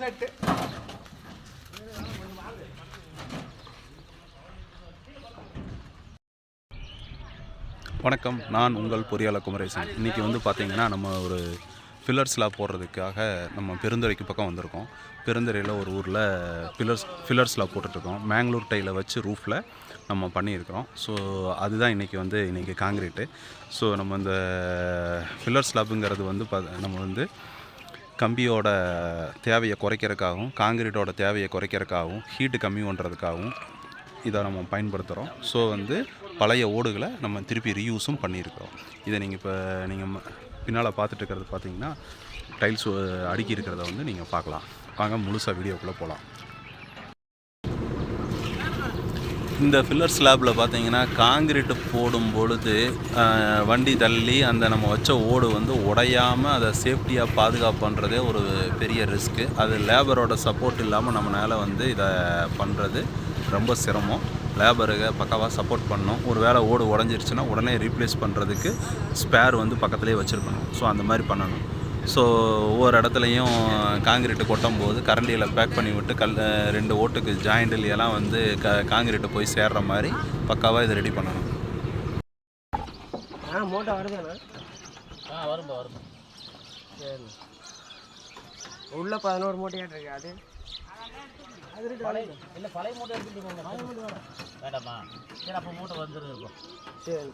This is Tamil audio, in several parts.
தட்டு வணக்கம். நான் உங்கள் பொறியாளர் குமரேசன். இன்றைக்கி வந்து பார்த்திங்கன்னா நம்ம ஒரு பில்லர் ஸ்லாப் போடுறதுக்காக நம்ம பெருந்துறைக்கு பக்கம் வந்திருக்கோம். பெருந்துறையில் ஒரு ஊரில் பில்லர்ஸ் ஃபில்லர்ஸ்லாம் போட்டுட்ருக்கோம். மேங்களூர் டையில் வச்சு ரூஃபில் நம்ம பண்ணியிருக்கிறோம். ஸோ அதுதான் இன்றைக்கி வந்து இன்றைக்கி காங்கிரீட்டு ஸோ நம்ம இந்த பில்லர் ஸ்லாப்புங்கிறது வந்து பா நம்ம வந்து கம்பியோட தேவையை குறைக்கிறதுக்காகவும் காங்கிரீட்டோட தேவையை குறைக்கிறதுக்காகவும் ஹீட்டு கம்மி பண்ணுறதுக்காகவும் இதை நம்ம பயன்படுத்துகிறோம் ஸோ வந்து பழைய ஓடுகளை நம்ம திருப்பி ரீயூஸும் பண்ணியிருக்கிறோம். இதை நீங்கள் இப்போ நீங்கள் பின்னால் பார்த்துட்டு இருக்கிறது பார்த்தீங்கன்னா டைல்ஸ் அடுக்கி இருக்கிறத வந்து நீங்கள் பார்க்கலாம். வாங்க முழுசாக வீடியோக்குள்ளே போகலாம் இந்த ஃபில்லர் ஸ்லாப்பில் பார்த்தீங்கன்னா காங்கிரீட்டு போடும் பொழுது வண்டி தள்ளி அந்த நம்ம வச்ச ஓடு வந்து உடையாமல் அதை சேஃப்டியாக பாதுகாப்பு பண்ணுறதே ஒரு பெரிய ரிஸ்க்கு அது லேபரோட சப்போர்ட் இல்லாமல் நம்மளால் வந்து இதை பண்ணுறது ரொம்ப சிரமம். லேபருக்கு பக்காவாக சப்போர்ட் பண்ணணும். ஒரு வேளை ஓடு உடஞ்சிருச்சுன்னா உடனே ரீப்ளேஸ் பண்ணுறதுக்கு ஸ்பேர் வந்து பக்கத்துலேயே வச்சுருக்கணும். ஸோ அந்த மாதிரி பண்ணணும். ஸோ ஒவ்வொரு இடத்துலையும் காங்கிரீட்டு கொட்டும் போது கரண்டியில் பேக் பண்ணி விட்டு கல் ரெண்டு ஓட்டுக்கு ஜாயிண்டில் எல்லாம் வந்து க காங்கிரீட்டு போய் சேர்ற மாதிரி பக்காவாக இதை ரெடி பண்ணணும். ஆ மூட்டை வருதாண்ணா. ஆ வரும்பா வரும்பா சரி. உள்ள பதினோரு மூட்டையாட்டு இருக்கு. அது. இல்லை பழைய மூட்டை எடுத்துட்டு போங்க. வேண்டாமா சரி அப்போ மூட்டை வந்துடும் இருக்கும் சரி.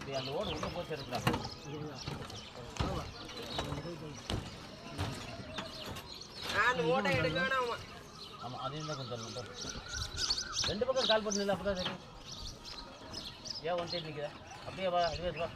சரி அந்த ஓடு உள்ள போச்சு இருக்கா அந்த மூட்டை எடுக்க வேணாமா ஆமாம் அதையும் தான் கொஞ்சம் ரெண்டு பக்கம் கால் பண்ணல அப்போ தான் தெரியும் ஏன் ஒன் சைடு நிற்கிற அப்படியே வா அதுவே வா.